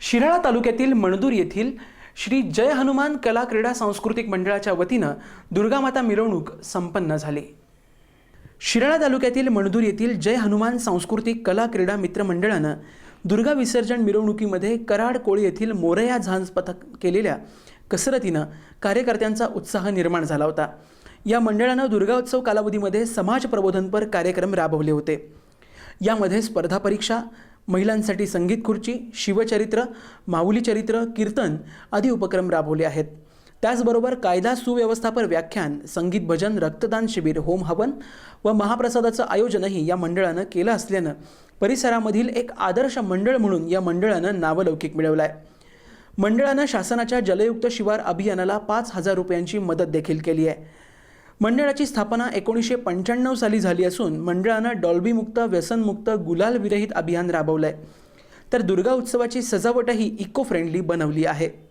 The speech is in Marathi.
शिराळा तालुक्यातील मणदूर येथील श्री जय हनुमान कला क्रीडा सांस्कृतिक मंडळाच्या वतीनं दुर्गामाता मिरवणूक संपन्न झाली. शिराळा तालुक्यातील मणदूर येथील जय हनुमान सांस्कृतिक कला क्रीडा मित्र मंडळानं दुर्गा विसर्जन मिरवणुकीमध्ये कराड कोळी येथील मोरया झांज पथक केलेल्या कसरतीनं कार्यकर्त्यांचा उत्साह निर्माण झाला होता. या मंडळानं दुर्गाोत्सव कालावधीमध्ये समाज प्रबोधनपर कार्यक्रम राबवले होते. यामध्ये स्पर्धा परीक्षा महिलांसाठी संगीत खुर्ची शिवचरित्र माऊली चरित्र कीर्तन आदी उपक्रम राबवले आहेत. त्याचबरोबर कायदा सुव्यवस्थापर व्याख्यान संगीत भजन रक्तदान शिबिर होम हवन व महाप्रसादाचं आयोजनही या मंडळानं केलं असल्यानं परिसरामधील एक आदर्श मंडळ म्हणून या मंडळानं नावलौकिक मिळवलं आहे मंडळानं शासनाच्या जलयुक्त शिवार अभियानाला पाच हजार रुपयांची मदत देखील केली आहे. मंडळाची स्थापना एकोणीसशे पंच्याण्णव साली झाली असून मंडळानं डॉल्बीमुक्त व्यसनमुक्त गुलालविरहित अभियान राबवलं आहे तर दुर्गा उत्सवाची सजावटही इको फ्रेंडली बनवली आहे.